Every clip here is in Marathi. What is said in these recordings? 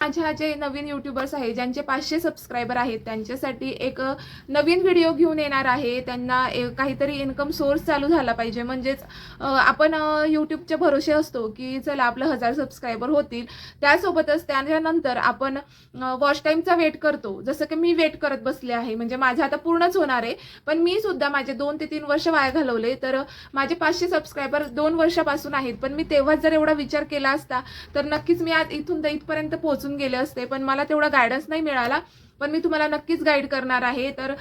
माझ्या जे नवीन युट्यूबर्स आहेत ज्यांचे पाचशे सबस्क्रायबर आहेत त्यांच्यासाठी एक नवीन व्हिडिओ घेऊन येणार आहे. त्यांना ए- काहीतरी इन्कम सोर्स चालू झाला पाहिजे. म्हणजेच आपण यूट्यूबच्या भरोसे असतो की चला आपलं हजार सबस्क्रायबर होतील. त्यासोबतच त्याच्यानंतर आपण वॉच टाईमचा वेट करतो. जसं की मी वेट करत बसले आहे. म्हणजे माझं आता पूर्णच होणार आहे. पण मी सुद्धा माझे दोन ते तीन वर्ष वाया घालवले. तर माझे पाचशे सबस्क्रायबर दोन वर्षापासून आहेत. पण मी तेव्हाच जर एवढा विचार केला असता तर नक्कीच मी आज इथून तर इथपर्यंत पोहोचून गेले असते पण मला तेवढा गायडन्स नाही मिळाला. पण मी तुम्हाला नक्कीच गाईड करणार आहे. तर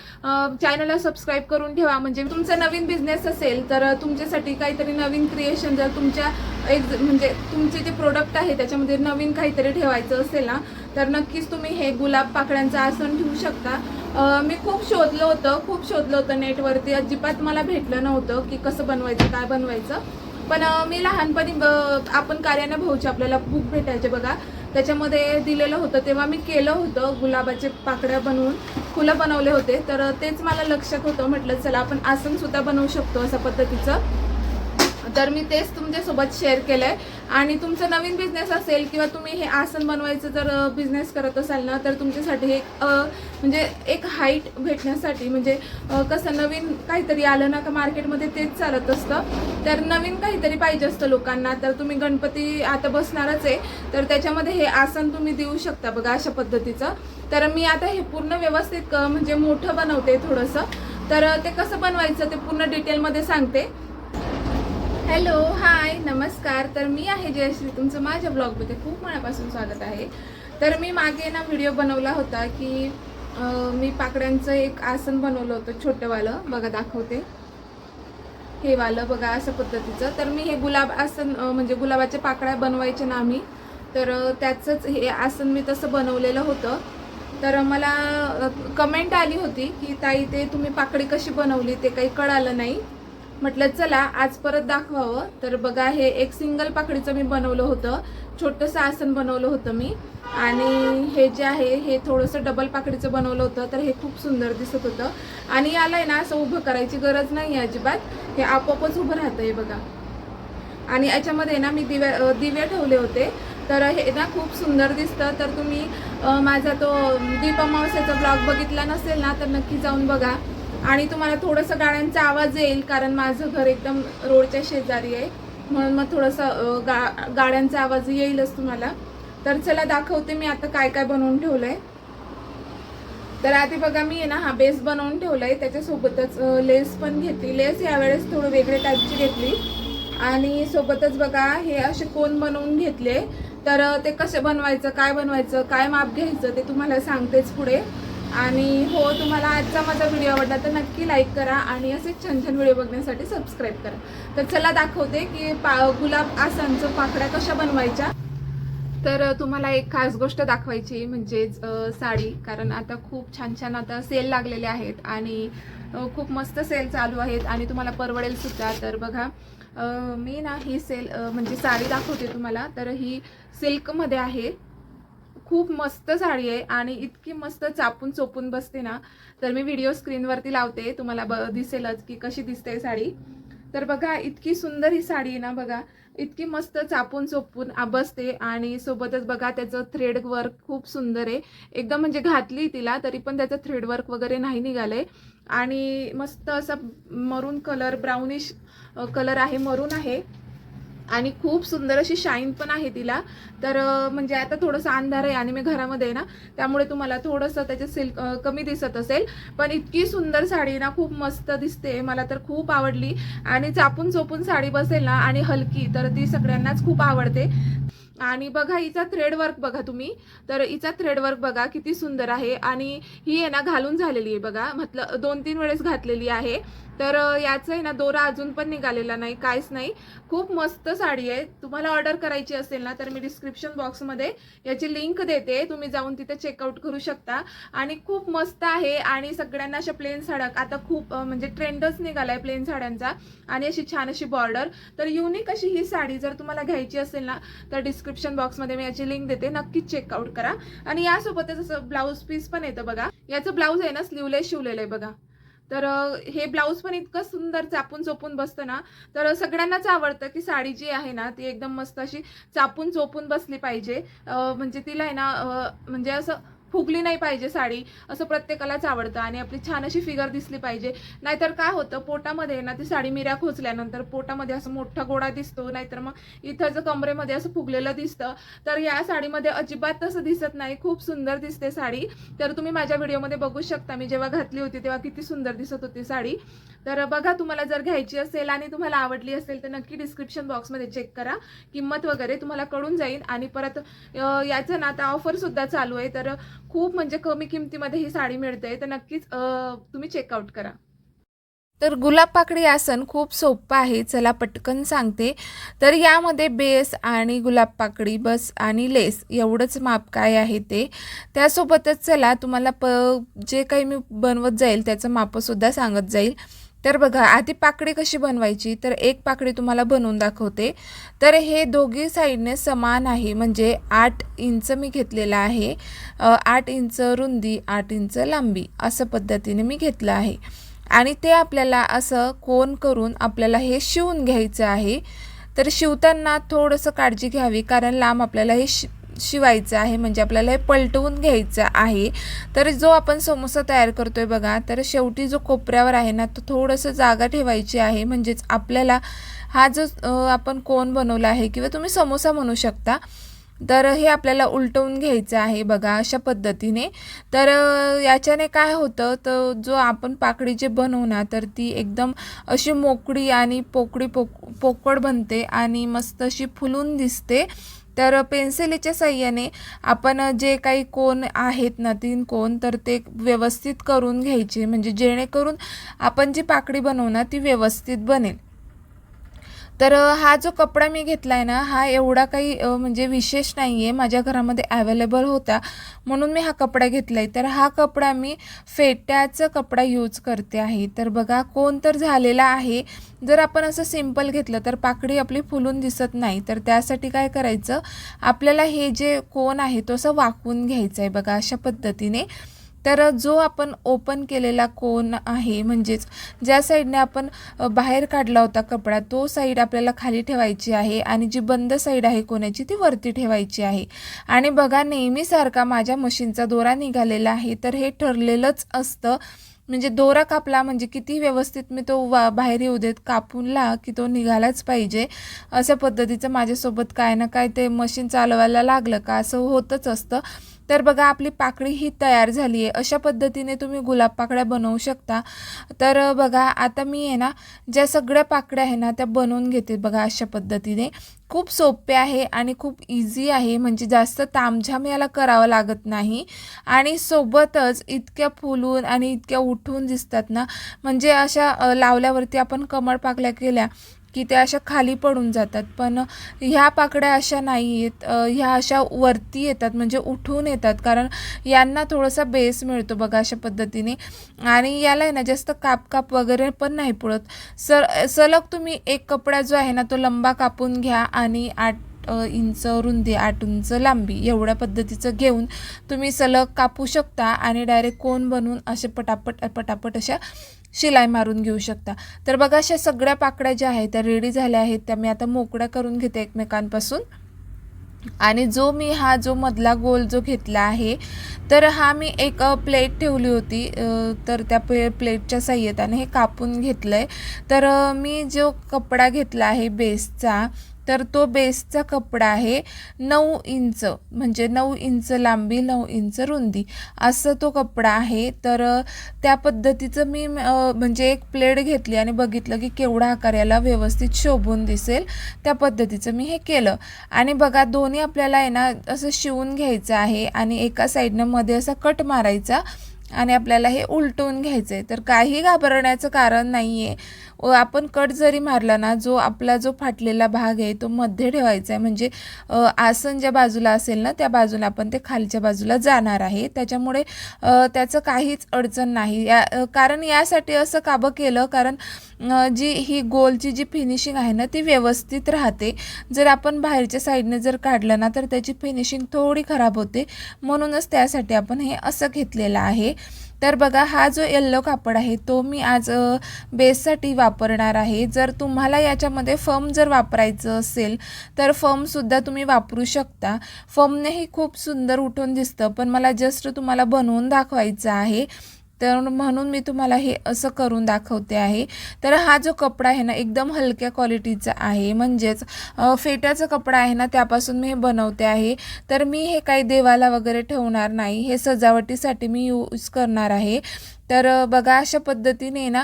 चॅनलला सबस्क्राईब करून ठेवा. म्हणजे तुमचा नवीन बिझनेस असेल तर तुमच्यासाठी काहीतरी नवीन क्रिएशन जर तुमच्या एक म्हणजे तुमचे जे प्रोडक्ट आहे त्याच्यामध्ये नवीन काहीतरी ठेवायचं असेल ना तर नक्कीच तुम्ही हे गुलाब पाकळ्यांचं आसन ठेवू शकता. मी खूप शोधलं होतं खूप शोधलं होतं नेटवरती अजिबात मला भेटलं नव्हतं की कसं बनवायचं काय बनवायचं. पण मी लहानपणी ब- आपण कार्याने भाऊचे आपल्याला बुक भेटायचे बघा. त्याच्यामध्ये दिलेलं होतं. तेव्हा मी केलं होतं गुलाबाचे पाकड्या बनवून. फुलं बनवले होते. तर तेच मला लक्षात होतं. म्हटलं चला आपण आसनसुद्धा बनवू शकतो अशा पद्धतीचं. तर मी तेच तुमच्यासोबत शेअर केलं आहे आणि तुमचं नवीन बिझनेस असेल किंवा तुम्ही हे आसन बनवायचं जर बिझनेस करत असाल ना तर तुमच्यासाठी एक म्हणजे एक हाईट भेटण्यासाठी म्हणजे कसं नवीन काहीतरी आलं ना का मार्केटमध्ये तेच चालत असतं. तर नवीन काहीतरी पाहिजे असतं लोकांना. तर तुम्ही गणपती आता बसणारच आहे. तर त्याच्यामध्ये हे आसन तुम्ही देऊ शकता बघा अशा पद्धतीचं. तर मी आता हे पूर्ण व्यवस्थित म्हणजे मोठं बनवते थोडंसं. तर ते कसं बनवायचं ते पूर्ण डिटेलमध्ये सांगते. हॅलो हाय नमस्कार. तर मी आहे जयश्री. तुमचं माझ्या ब्लॉगमध्ये खूप मनापासून स्वागत आहे. तर मी मागे ना व्हिडिओ बनवला होता की मी पाकड्यांचं एक आसन बनवलं होतं छोटंवालं. बघा दाखवते. हे वालं बघा अशा पद्धतीचं. तर मी हे गुलाब आसन म्हणजे गुलाबाच्या पाकळ्या बनवायचे ना आम्ही. तर त्याचंच हे आसन मी तसं बनवलेलं होतं. तर मला कमेंट आली होती की ताई ते तुम्ही पाकळी कशी बनवली? ते काही कळालं नाही. म्हटलं चला आज परत दाखवावं. तर बघा हे एक सिंगल पाकडीचं मी बनवलं होतं. छोटंसं आसन बनवलं होतं मी. आणि हे जे आहे हे थोडंसं डबल पाकडीचं बनवलं होतं तर हे खूप सुंदर दिसत होतं. आणि याला आहे ना असं उभं करायची गरज नाही आहे अजिबात. हे आपोआपच उभं राहतं हे बघा. आणि याच्यामध्ये ना मी दिव्या दिवे ठेवले होते. तर हे ना खूप सुंदर दिसतं. तर तुम्ही माझा तो दीप अमावस्याचा ब्लॉग बघितला नसेल ना तर नक्की जाऊन बघा. आणि तुम्हाला थोडंसं गाड्यांचा आवाज येईल कारण माझं घर एकदम रोडच्या शेजारी आहे. म्हणून मग थोडंसं गा गाड्यांचा आवाज येईलच तुम्हाला. तर चला दाखवते मी आता काय काय बनवून ठेवलं आहे तर आधी बघा मी आहे ना हा बेस बनवून ठेवलाय. त्याच्यासोबतच लेस पण घेतली. लेस यावेळेस थोडं वेगळे टाईपची घेतली. आणि सोबतच बघा हे असे कोण बनवून घेतले. तर ते कसे बनवायचं काय बनवायचं काय माप घ्यायचं ते तुम्हाला सांगतेच पुढे. आणि हो तुम्हाला आजचा माझा व्हिडिओ आवडला तर नक्की लाईक करा आणि असेच छान छान व्हिडिओ बघण्यासाठी सबस्क्राईब करा. तर चला दाखवते की पा गुलाब आसांचं पाकड्या कशा बनवायच्या. तर तुम्हाला एक खास गोष्ट दाखवायची म्हणजेच साडी. कारण आता खूप छान छान आता सेल लागलेले आहेत आणि खूप मस्त सेल चालू आहेत आणि तुम्हाला परवडेल सुद्धा. तर बघा मी ना ही सेल म्हणजे साडी दाखवते तुम्हाला. तर ही सिल्कमध्ये आहे. खूप मस्त साडी आहे आणि इतकी मस्त चापून चोपून बसते ना तर मी व्हिडिओ स्क्रीनवरती लावते तुम्हाला ब दिसेलच की कशी दिसते साडी. तर बघा इतकी सुंदर ही साडी आहे ना बघा इतकी मस्त चापून चोपून बसते आणि सोबतच बघा त्याचं थ्रेड वर्क खूप सुंदर आहे. एकदम म्हणजे घातली तिला तरी पण त्याचं थ्रेड वर्क वगैरे नाही निघालंय. आणि मस्त असा मरून कलर ब्राउनिश कलर आहे मरून आहे. आणि खूप सुंदर अशी शाईन पण आहे तिला. तर म्हणजे आता थोडंसं अंधार आहे आणि मी घरामध्ये आहे ना त्यामुळे तुम्हाला थोडंसं त्याचे सिल्क कमी दिसत असेल. पण इतकी सुंदर साडी ना खूप मस्त दिसते मला तर खूप आवडली. आणि चापून चोपून साडी बसेल ना आणि हलकी तर ती सगळ्यांनाच खूप आवडते. आणि बघा हिचा थ्रेड वर्क बघा तुम्ही. तर हिचा थ्रेड वर्क बघा किती सुंदर आहे. आणि ही आहे ना घालून झालेली आहे बघा. म्हटलं दोन तीन वेळेस घातलेली आहे. तर याचं आहे ना दोरा अजून पण निघालेला नाही काहीच नाही. खूप मस्त साडी आहे. तुम्हाला ऑर्डर करायची असेल ना तर मी डिस्क्रिप्शन बॉक्समध्ये याची लिंक देते. तुम्ही जाऊन तिथे चेकआउट करू शकता. आणि खूप मस्त आहे. आणि सगळ्यांना अशा प्लेन साड्या आता खूप म्हणजे ट्रेंडच निघालाय प्लेन साड्यांचा. आणि अशी छान अशी बॉर्डर तर युनिक अशी ही साडी जर तुम्हाला घ्यायची असेल ना तर डिस्क्रिप्शन बॉक्समध्ये मी याची लिंक देते. नक्कीच चेकआउट करा. आणि यासोबतच असं ब्लाऊज पीस पण येतं बघा. याचं ब्लाऊज आहे ना स्लीवलेस शिवलेलं आहे बघा. तर हे ब्लाऊज पण इतकं सुंदर चापून चोपून बसतं ना तर सगळ्यांनाच आवडतं की साडी जी आहे ना ती एकदम मस्त अशी चापून चोपून बसली पाहिजे. म्हणजे तिला आहे ना म्हणजे असं फुगली नाही पाहिजे साडी असं प्रत्येकालाच आवडतं आणि आपली छान अशी फिगर दिसली पाहिजे. नाहीतर काय होतं पोटामध्ये ना ती साडी मिऱ्या खोचल्यानंतर पोटामध्ये असं मोठा गोडा दिसतो नाहीतर मग इथं जर कमरेमध्ये असं फुगलेलं दिसतं तर या साडीमध्ये अजिबात तसं दिसत नाही. खूप सुंदर दिसते साडी. तर तुम्ही माझ्या व्हिडिओमध्ये बघू शकता मी जेव्हा घातली होती तेव्हा किती सुंदर दिसत होती साडी. तर बघा तुम्हाला जर घ्यायची असेल आणि तुम्हाला आवडली असेल तर नक्की डिस्क्रिप्शन बॉक्समध्ये चेक करा. किंमत वगैरे तुम्हाला कळून जाईल. आणि परत याचं ना आता ऑफरसुद्धा चालू आहे. तर खूप म्हणजे कमी किमतीमध्ये ही साडी मिळते. तर नक्कीच तुम्ही चेकआउट करा. तर गुलाब पाकळी आसन खूप सोपं आहे. चला पटकन सांगते. तर यामध्ये बेस आणि गुलाब पाकळी बस आणि लेस एवढंच माप काय आहे ते. त्यासोबतच चला तुम्हाला प जे काही मी बनवत जाईल त्याचं मापसुद्धा सांगत जाईल. तर बघा आधी पाकळी कशी बनवायची? तर एक पाकळी तुम्हाला बनवून दाखवते. तर हे दोघी साईडने समान आहे. म्हणजे आठ इंच मी घेतलेलं आहे. आठ इंच रुंदी आठ इंच लांबी असं पद्धतीने मी घेतलं आहे. आणि ते आपल्याला असं कोन करून आपल्याला हे शिवून घ्यायचं आहे. तर शिवताना थोडंसं काळजी घ्यावी कारण लांब आपल्याला हे शि शिवायचं आहे म्हणजे आपल्याला हे पलटवून घ्यायचं आहे. तर जो आपण समोसा तयार करतोय बघा तर शेवटी जो कोपऱ्यावर आहे ना तो थोडंसं जागा ठेवायची आहे. म्हणजेच आपल्याला हा जो आपण कोण बनवला आहे किंवा तुम्ही समोसा म्हणू शकता. तर हे आपल्याला उलटवून घ्यायचं आहे बघा अशा पद्धतीने. तर याच्याने काय होतं तर जो आपण पाकळी जे बनवू ना तर ती एकदम अशी मोकळी आणि पोकळी पोक पोकळ बनते आणि मस्त अशी फुलून दिसते. तर पेन्सिलीच्या साह्याने आपण जे काही कोण आहेत ना तीन कोण तर ते व्यवस्थित करून घ्यायचे. म्हणजे जेणेकरून आपण जी पाकडी बनवू ती व्यवस्थित बनेल. तर हा जो कपडा मी घेतला आहे ना हा एवढा काही म्हणजे विशेष नाही आहे माझ्या घरामध्ये अवेलेबल होता. म्हणून मी हा कपडा घेतला आहे तर हा कपडा मी फेट्याचा कपडा यूज करते आहे. तर बघा कोण तर झालेला आहे. जर आपण असं सिंपल घेतलं तर पाकळी आपली फुलून दिसत नाही. तर त्यासाठी काय करायचं? आपल्याला हे जे कोण आहे तो असं वाकवून घ्यायचं आहे बघा अशा पद्धतीने. तर जो आपण ओपन केलेला कोन आहे म्हणजेच ज्या साईडने आपण बाहेर काढला होता कपडा तो साईड आपल्याला खाली ठेवायची आहे आणि जी बंद साईड आहे कोणाची ती वरती ठेवायची आहे. आणि बघा नेहमीसारखा माझ्या मशीनचा दोरा निघालेला आहे. तर हे ठरलेलंच असतं. म्हणजे दोरा कापला म्हणजे किती व्यवस्थित मी तो वा बाहेर येऊ देत कापूनला की तो निघालाच पाहिजे. अशा पद्धतीचं माझ्यासोबत काय ना काय ते मशीन चालवायला लागलं का असं होतच असतं. तर बघा आपली पाकळी ही तयार झाली आहे. अशा पद्धतीने तुम्ही गुलाब पाकळ्या बनवू शकता. तर बघा आता मी आहे ना ज्या सगळ्या पाकळ्या आहे ना त्या बनवून घेते बघा अशा पद्धतीने. खूप सोपे आहे आणि खूप इझी आहे. म्हणजे जास्त तामझाम याला करावं लागत नाही. आणि सोबतच इतक्या फुलून आणि इतक्या उठून दिसतात ना म्हणजे अशा लावल्यावरती आपण कमळ पाकल्या केल्या की त्या अशा खाली पडून जातात. पण ह्या पाकड्या अशा नाही आहेत ह्या अशा वरती येतात म्हणजे उठून येतात. कारण यांना थोडासा बेस मिळतो बघा अशा पद्धतीने. आणि याला आहे ना जास्त काप काप वगैरे पण नाही पुळत सर सलग तुम्ही एक कपडा जो आहे ना तो लंबा कापून घ्या आणि आठ इंच रुंदी आठ इंच लांबी एवढ्या पद्धतीचं घेऊन तुम्ही सलग कापू शकता आणि डायरेक्ट कोण बनवून असे पटापट पटापट अशा शिलाई मारून घेऊ शकता. तर बघा अशा सगळ्या पाकड्या ज्या आहेत त्या रेडी झाल्या आहेत त्या मी आता मोकळ्या करून घेते एकमेकांपासून. आणि जो मी हा जो मधला गोल जो घेतला आहे तर हा मी एक प्लेट ठेवली होती. तर त्या प्ले प्लेटच्या साह्यताने हे कापून घेतलं आहे तर मी जो कपडा घेतला आहे बेसचा तर तो बेसचा कपडा आहे नऊ इंच म्हणजे नऊ इंच लांबी नऊ इंच रुंदी असं तो कपडा आहे. तर त्या पद्धतीचं मी म्हणजे एक प्लेट घेतली आणि बघितलं की केवढा आकार याला व्यवस्थित शोभून दिसेल. त्या पद्धतीचं मी हे केलं. आणि बघा दोन्ही आपल्याला आहे ना असं शिवून घ्यायचं आहे आणि एका साईडनं मध्ये असा कट मारायचा आणि आपल्याला हे उलटवून घ्यायचं आहे तर काही घाबरण्याचं कारण नाही आहे आपण कट जरी मारला ना जो आपला जो फाटलेला भाग आहे तो मध्ये ठेवायचा आहे. म्हणजे आसन ज्या बाजूला असेल ना त्या बाजूला आपण ते खालच्या बाजूला जाणार आहे. त्याच्यामुळे त्याचं काहीच अडचण नाही. या कारण यासाठी असं काबं केलं कारण जी ही गोलची जी फिनिशिंग आहे ना ती व्यवस्थित राहते. जर आपण बाहेरच्या साईडने जर काढलं ना तर त्याची फिनिशिंग थोडी खराब होते. म्हणूनच त्यासाठी आपण हे असं घेतलेलं आहे. तर बघा हा जो येल्लो कापड आहे तो मी आज बेससाठी वापरणार आहे. जर तुम्हाला याच्यामध्ये फम जर वापरायचं असेल तर फमसुद्धा तुम्ही वापरू शकता. फमनेही खूप सुंदर उठून दिसतं पण मला जस्ट तुम्हाला बनवून दाखवायचं आहे. तर म्हणून मी तुम्हाला हे असं करून दाखवते आहे. तर हा जो कपडा आहे ना एकदम हलक्या क्वालिटीचा आहे. म्हणजेच फेट्याचा कपडा आहे ना त्यापासून मी हे बनवते आहे. तर मी हे काही देवाला वगैरे ठेवणार नाही. हे सजावटीसाठी मी यूज करणार आहे. तर बघा अशा पद्धतीने ना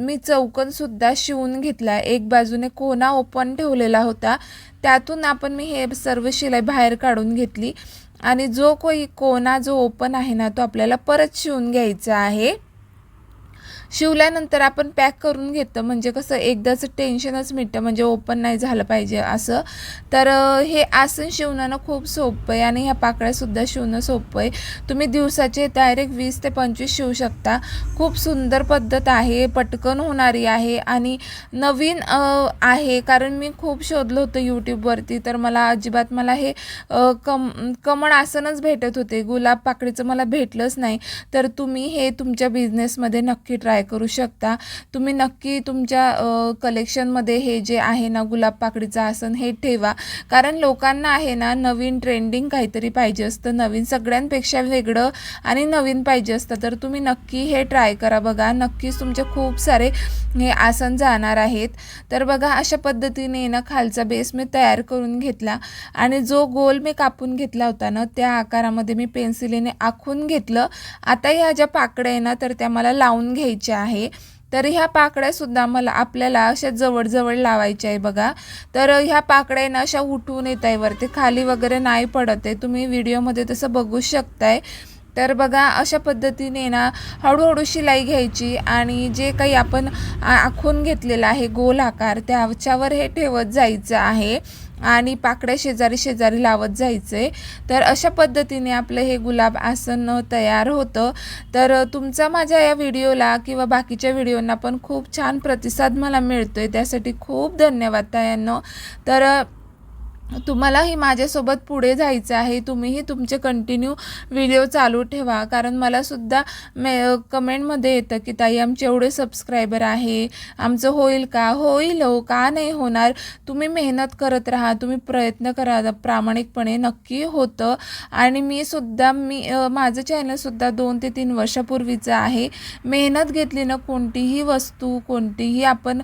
मी चौकनसुद्धा शिवून घेतला. एक बाजूने कोना ओपन ठेवलेला होता. त्यातून आपण मी हे सर्व शिलाई बाहेर काढून घेतली. आणि जो कोई कोना जो ओपन आहे ना तो आपल्याला परत शिवून घ्यायचा आहे. शिवल्यानंतर आपण पॅक करून घेतं. म्हणजे कसं एकदाचं टेन्शनच मिटतं. म्हणजे ओपन नाही झालं पाहिजे असं. तर हे आसन शिवणं खूप सोपं आहे आणि ह्या पाकळ्यासुद्धा शिवणं सोपं आहे. तुम्ही दिवसाचे डायरेक्ट वीस ते पंचवीस शिवू शकता. खूप सुंदर पद्धत आहे. पटकन होणारी आहे आणि नवीन आहे. कारण मी खूप शोधलं होतं यूट्यूबवरती तर मला अजिबात मला हे कम कमळ आसनच भेटत होते. गुलाब पाकळीचं मला भेटलंच नाही. तर तुम्ही हे तुमच्या बिझनेसमध्ये नक्की ट्राय ट्राय करू शकता. तुम्ही नक्की तुमच्या कलेक्शनमध्ये हे जे आहे ना गुलाब पाकळीचं आसन हे ठेवा. कारण लोकांना आहे ना नवीन ट्रेंडिंग काहीतरी पाहिजे असतं. नवीन सगळ्यांपेक्षा वेगळं आणि नवीन पाहिजे असतं. तर तुम्ही नक्की हे ट्राय करा बघा. नक्कीच तुमचे खूप सारे हे आसन जाणार आहेत. तर बघा अशा पद्धतीने ना खालचा बेस मी तयार करून घेतला. आणि जो गोल मी कापून घेतला होता ना त्या आकारामध्ये मी पेन्सिलीने आखून घेतलं. आता ह्या ज्या पाकड्या आहे ना तर त्या मला लावून घ्यायच्या आहे. तर ह्या पाकड्यासुद्धा मला आपल्याला अशा जवळजवळ लावायच्या आहे बघा. तर ह्या पाकड्या अशा उठून येत आहे वरती. खाली वगैरे नाही पडत आहे. तुम्ही व्हिडिओमध्ये तसं बघू शकताय. तर बघा अशा पद्धतीने ना हळूहळू शिलाई घ्यायची आणि जे काही आपण आखून घेतलेलं आहे गोल आकार त्याच्यावर हे ठेवत जायचं आहे. आणि पाकड्या शेजारी शेजारी लावत जायचे. तर अशा पद्धतीने आपलं हे गुलाब आसन तयार होतं. तर तुमचा माझ्या या व्हिडिओला किंवा बाकीच्या व्हिडिओंना पण खूप छान प्रतिसाद मला मिळतो आहे त्यासाठी खूप धन्यवाद तायांनो. तर तुम्हालाही माझ्यासोबत पुढे जायचं आहे. तुम्हीही तुमचे कंटिन्यू व्हिडिओ चालू ठेवा. कारण मलासुद्धा मे कमेंटमध्ये येतं की ताई आमचे एवढे सबस्क्रायबर आहे. आमचं होईल का? होईल हो. का नाही होणार? तुम्ही मेहनत करत राहा. तुम्ही प्रयत्न करा. प्रामाणिकपणे नक्की होतं. आणि मी सुद्धा मी माझं चॅनलसुद्धा दोन ते तीन वर्षापूर्वीचं आहे. मेहनत घेतली ना कोणतीही वस्तू कोणतीही आपण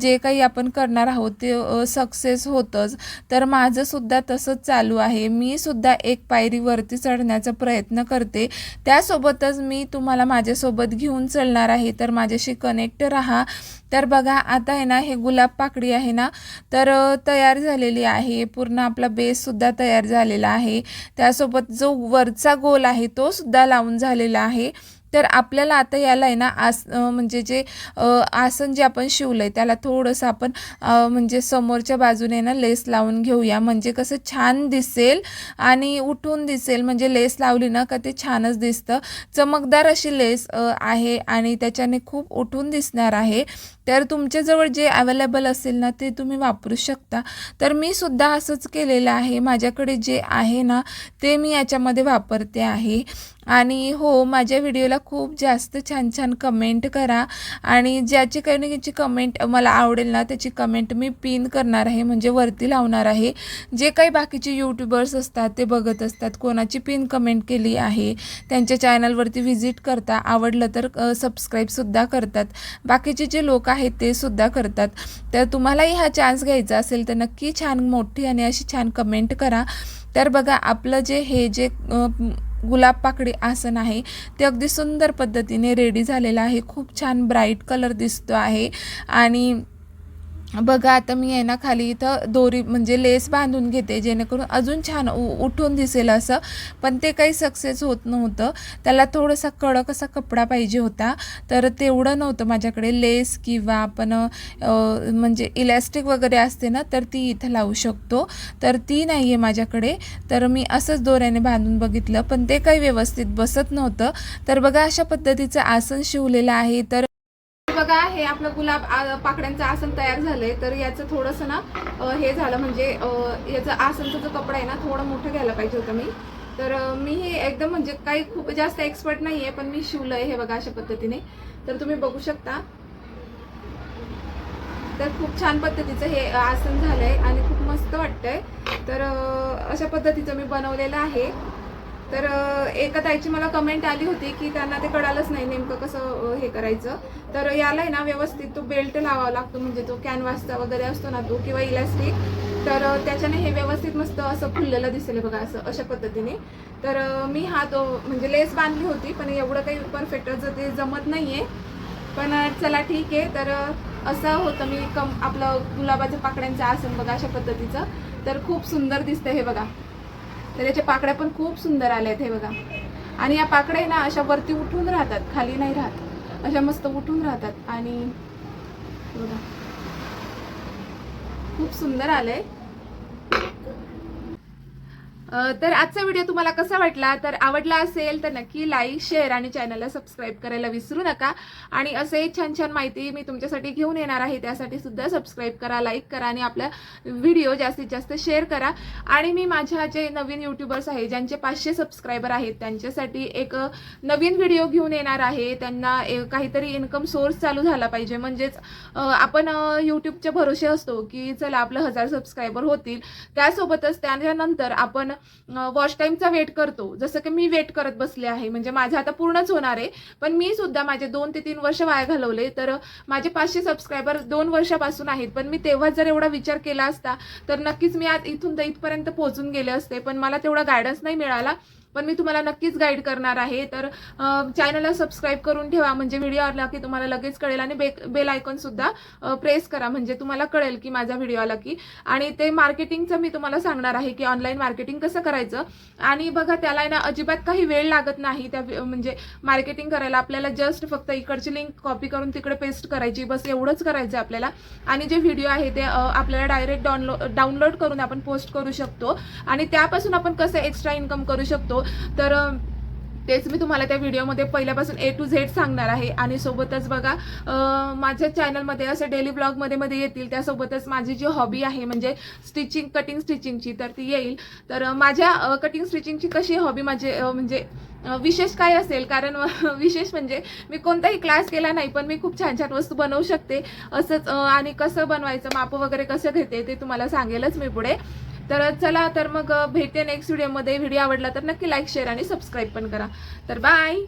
जे काही आपण करणार आहोत ते सक्सेस होतंच. तर मा सुद्धा तसंच चालू आहे. मी सुद्धा एक पायरी वरती चढण्याचा प्रयत्न करते. त्यासोबतच मी तुम्हाला माझ्यासोबत घेऊन चढणार आहे. तर माझ्याशी कनेक्ट राहा. तर बघा आता आहे ना हे गुलाब पाकडी आहे ना तर तयार झालेली आहे. पूर्ण आपला बेससुद्धा तयार झालेला आहे. त्यासोबत जो वरचा गोल आहे तो सुद्धा लावून झालेला आहे. तर आपल्याला आता याला आहे ना आस म्हणजे जे आसन जे आपण शिवलं आहे त्याला थोडंसं आपण म्हणजे समोरच्या बाजूने ना लेस लावून घेऊया. म्हणजे कसं छान दिसेल आणि उठून दिसेल. म्हणजे लेस लावली ना का ते छानच दिसतं. चमकदार अशी लेस आहे आणि त्याच्याने खूप उठून दिसणार आहे. तर तुमच्याजवळ जे अवेलेबल असेल ना ते तुम्ही वापरू शकता. तर मी सुद्धा असंच केलेलं आहे. माझ्याकडे जे आहे ना ते मी याच्यामध्ये वापरते आहे. आणि हो माझ्या व्हिडिओला खूप जास्त छान छान कमेंट करा. आणि ज्याची काही ना कमेंट मला आवडेल ना त्याची कमेंट मी पिन करणार आहे म्हणजे वरती लावणार आहे. जे काही बाकीचे यूट्यूबर्स असतात ते बघत असतात कोणाची पिन कमेंट केली आहे त्यांच्या चॅनलवरती व्हिजिट करता आवडलं तर सबस्क्राईबसुद्धा करतात. बाकीचे जे लोक आहेत ते सुद्धा करतात. तर तुम्हालाही हा चान्स घ्यायचा असेल तर नक्की छान मोठी आणि अशी छान कमेंट करा. तर बघा आपलं जे हे जे गुलाब पाकडी आसन आहे ते अगदी सुंदर पद्धतीने रेडी झालेलं आहे. खूप छान ब्राईट कलर दिसतो आहे. आणि बघा आता मी आहे ना खाली इथं दोरी म्हणजे लेस बांधून घेते जेणेकरून अजून छान उ उठून दिसेल असं. पण ते काही सक्सेस होत नव्हतं. त्याला थोडासा कडक असा कपडा पाहिजे होता. तर तेवढं नव्हतं माझ्याकडे. लेस किंवा आपण म्हणजे इलॅस्टिक वगैरे असते ना तर ती इथं लावू शकतो. तर ती नाही आहे माझ्याकडे. तर मी असंच दोऱ्याने बांधून बघितलं पण ते काही व्यवस्थित बसत नव्हतं. तर बघा अशा पद्धतीचं आसन शिवलेलं आहे. तर बघा हे आपलं गुलाब पाकड्यांचं आसन तयार झालंय. तर याचं थोडंसं ना हे झालं म्हणजे याचं आसनचा जो कपडा आहे ना थोडं मोठं घ्यायला पाहिजे होतं मी. तर मी हे एकदम म्हणजे काही खूप जास्त एक्सपर्ट नाही आहे पण मी शिवलं आहे हे बघा अशा पद्धतीने. तर तुम्ही बघू शकता. तर खूप छान पद्धतीचं हे आसन झालंय आणि खूप मस्त वाटतंय. तर अशा पद्धतीचं मी बनवलेलं आहे. तर एका ताईची मला कमेंट आली होती की त्यांना ते कळालंच नाही नेमकं कसं हे करायचं. तर याला आहे ना व्यवस्थित तो बेल्ट लावावा लागतो म्हणजे तो कॅनव्हासचा वगैरे असतो ना तो किंवा इलॅस्टिक तर त्याच्याने हे व्यवस्थित मस्त असं फुललेलं दिसेल बघा असं अशा पद्धतीने. तर मी हा तो म्हणजे लेस बांधली होती पण एवढं काही परफेक्ट ते जमत नाहीये. पण चला ठीक आहे. तर असं होतं मी कम आपलं गुलाबाच्या पाकड्यांचं आसन बघा अशा पद्धतीचं. तर खूप सुंदर दिसतं हे बघा. तर याच्या पाकड्या पण खूप सुंदर आल्या आहेत हे बघा. आणि या पाकड्या आहे ना अशा वरती उठून राहतात खाली नाही राहत. अशा मस्त उठून राहतात. आणि बघा. खूप सुंदर आलंय. तर आजचा व्हिडिओ तुम्हाला कसा वाटला? तर आवडला असेल तर नक्की लाईक शेअर आणि चॅनलला सबस्क्राईब करायला विसरू नका. आणि असे छान छान माहिती मी तुमच्यासाठी घेऊन येणार आहे. त्यासाठी सुद्धा सबस्क्राईब करा लाईक करा आणि आपला व्हिडिओ जास्तीत जास्त शेअर करा. आणि मी माझ्या जे नवीन युट्यूबर्स आहे ज्यांचे पाचशे सबस्क्रायबर आहेत त्यांच्यासाठी एक नवीन व्हिडिओ घेऊन येणार आहे. त्यांना ए- काहीतरी इन्कम सोर्स चालू झाला पाहिजे. म्हणजेच आपण यूट्यूबच्या भरोसे असतो की चला आपलं हजार सबस्क्रायबर होतील. त्यासोबतच त्याच्यानंतर आपण वॉश टाईमचा वेट करतो. जसं की मी वेट करत बसले आहे. म्हणजे माझं आता पूर्णच होणार आहे. पण मी सुद्धा माझे दोन ते तीन वर्ष वाया घालवले. तर माझे पाचशे सबस्क्रायबर दोन वर्षापासून आहेत. पण मी तेव्हा जर एवढा विचार केला असता तर नक्कीच मी आज इथून तर इथपर्यंत पोहोचून गेले असते. पण मला तेवढा गायडन्स नाही मिळाला. पण मी तुम्हाला नक्कीच गाईड करणार आहे. तर चॅनलला सबस्क्राईब करून ठेवा. म्हणजे व्हिडिओ आला की तुम्हाला लगेच कळेल आणि बे बेल आयकॉन सुद्धा प्रेस करा. म्हणजे तुम्हाला कळेल की माझा व्हिडिओ आला की. आणि ते मार्केटिंगचं मी तुम्हाला सांगणार आहे की ऑनलाईन मार्केटिंग कसं करायचं. आणि बघा त्याला आहे ना अजिबात काही वेळ लागत नाही. त्या म्हणजे मार्केटिंग करायला आपल्याला जस्ट फक्त इकडची लिंक कॉपी करून तिकडे पेस्ट करायची. बस एवढंच करायचं आपल्याला. आणि जे व्हिडिओ आहे ते आपल्याला डायरेक्ट डाउनलोड डाउनलोड करून आपण पोस्ट करू शकतो. आणि त्यापासून आपण कसं एक्स्ट्रा इन्कम करू शकतो? तर तेच मी तुम्हाला त्या व्हिडिओमध्ये पहिल्यापासून ए टू झेड सांगणार आहे. आणि सोबतच बघा माझ्या चॅनलमध्ये असे डेली ब्लॉगमध्ये मध्ये येतील त्यासोबतच माझी जी हॉबी आहे म्हणजे स्टिचिंग कटिंग स्टिचिंगची तर ती येईल. तर माझ्या कटिंग स्टिचिंगची कशी हॉबी माझे म्हणजे विशेष काय असेल कारण विशेष म्हणजे मी कोणताही क्लास केला नाही पण मी खूप छान छान वस्तू बनवू शकते. असंच आणि कसं बनवायचं माप वगैरे कसं घेते ते तुम्हाला सांगेलच मी पुढे. तर चला तर मग भेटते नेक्स्ट व्हिडिओमध्ये व्हिडिओ आवडला तर नक्की लाईक शेअर आणि सबस्क्राईब पण करा. तर बाय